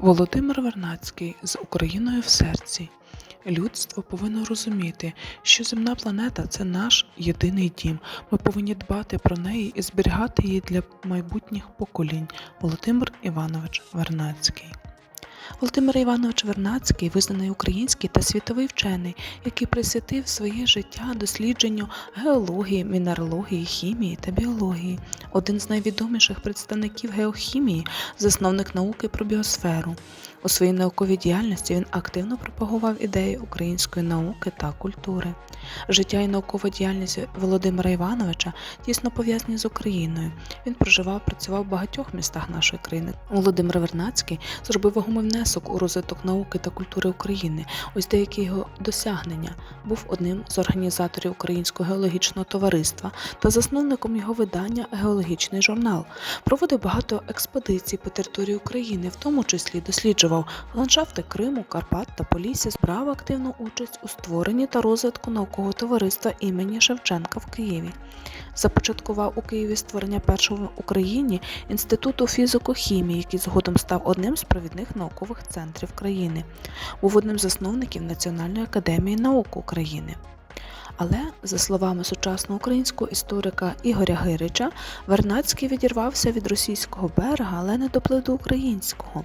Володимир Вернацький з Україною в серці. Людство повинно розуміти, що земна планета це наш єдиний дім. Ми повинні дбати про неї і зберігати її для майбутніх поколінь. Володимир Іванович Вернадський. Володимир Іванович Вернадський визнаний український та світовий вчений, який присвятив своє життя дослідженню геології, мінералогії, хімії та біології. Один з найвідоміших представників геохімії, засновник науки про біосферу. У своїй науковій діяльності він активно пропагував ідеї української науки та культури. Життя і наукова діяльність Володимира Івановича тісно пов'язані з Україною. Він проживав, працював в багатьох містах нашої країни. Володимир Вернадський зробив вагомий внесок у розвиток науки та культури України. Ось деякі його досягнення. Був одним з організаторів Українського геологічного товариства та засновником його видання Геологічний журнал. Проводив багато експедицій по території України, в тому числі досліджував ландшафти Криму, Карпат та Полісся, брав активну участь у створенні та розвитку наукового товариства імені Шевченка в Києві. Започаткував у Києві створення першого в Україні інституту фізико-хімії, який згодом став одним з провідних наукових центрів країни. Був одним з засновників Національної академії наук України. Але, за словами сучасного українського історика Ігоря Гирича, Вернадський відірвався від російського берега, але не доплив до українського.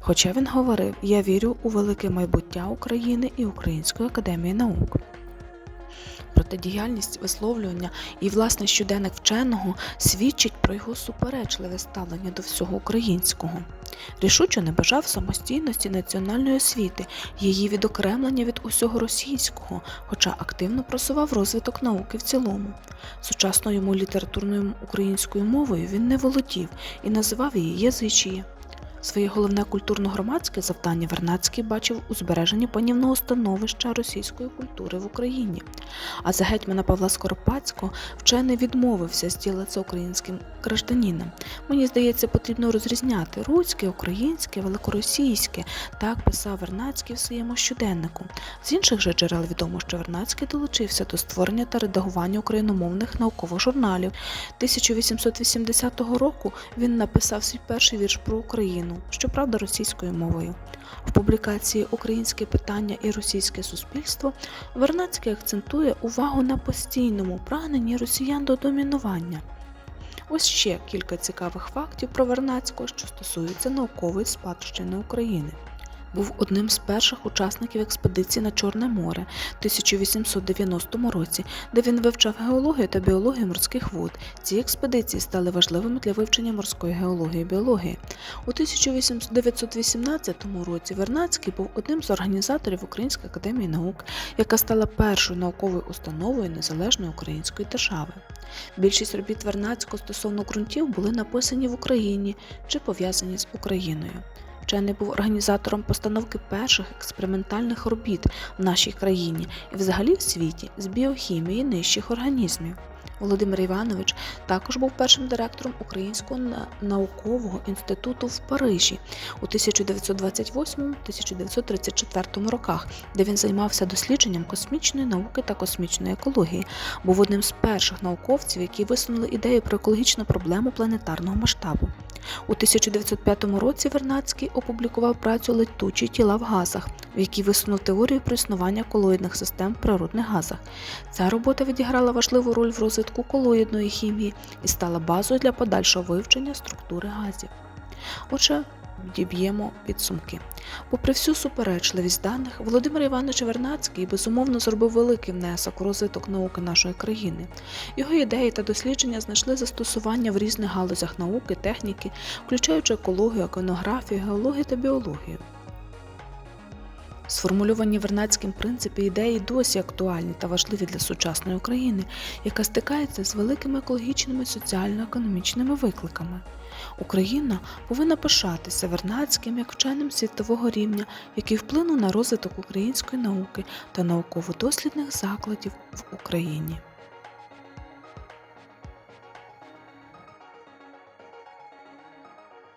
Хоча він говорив: Я вірю у велике майбуття України і Української академії наук. Проте діяльність висловлювання і власне щоденник вченого свідчить про його суперечливе ставлення до всього українського. Рішуче не бажав самостійності національної освіти, її відокремлення від усього російського, хоча активно просував розвиток науки в цілому. Сучасною йому літературною українською мовою він не володів і називав її язичіє. Своє головне культурно-громадське завдання Вернадський бачив у збереженні панівного становища російської культури в Україні. А за гетьмана Павла Скоропадського вчений відмовився зділитися українським гражданином. Мені здається, потрібно розрізняти руське, українське, великоросійське. Так писав Вернадський в своєму щоденнику. З інших же джерел відомо, що Вернадський долучився до створення та редагування україномовних наукових журналів. 1880 року він написав свій перший вірш про Україну. Щоправда, російською мовою. В публікації Українське питання і російське суспільство Вернацький акцентує увагу на постійному прагненні росіян до домінування. Ось ще кілька цікавих фактів про Вернацького, що стосуються наукової спадщини України. Був одним з перших учасників експедиції на Чорне море в 1890 році, де він вивчав геологію та біологію морських вод. Ці експедиції стали важливими для вивчення морської геології і біології. У 1918 році Вернадський був одним з організаторів Української академії наук, яка стала першою науковою установою незалежної української держави. Більшість робіт Вернадського стосовно ґрунтів були написані в Україні чи пов'язані з Україною. Вчений був організатором постановки перших експериментальних робіт в нашій країні і взагалі в світі з біохімії нижчих організмів. Володимир Іванович також був першим директором Українського наукового інституту в Парижі у 1928-1934 роках, де він займався дослідженням космічної науки та космічної екології. Був одним з перших науковців, які висунули ідею про екологічну проблему планетарного масштабу. У 1905 році Вернадський опублікував працю летучі тіла в газах, в якій висунув теорію про існування колоїдних систем в природних газах. Ця робота відіграла важливу роль в розвитку колоїдної хімії і стала базою для подальшого вивчення структури газів. Отже, діб'ємо підсумки. Попри всю суперечливість даних, Володимир Іванович Вернацький безумовно зробив великий внесок у розвиток науки нашої країни. Його ідеї та дослідження знайшли застосування в різних галузях науки, техніки, включаючи екологію, іконографію, геологію та біологію. Сформульовані вернацьким принципі ідеї досі актуальні та важливі для сучасної України, яка стикається з великими екологічними соціально-економічними викликами. Україна повинна пишатися Вернацьким як вченим світового рівня, який вплинув на розвиток української науки та науково-дослідних закладів в Україні.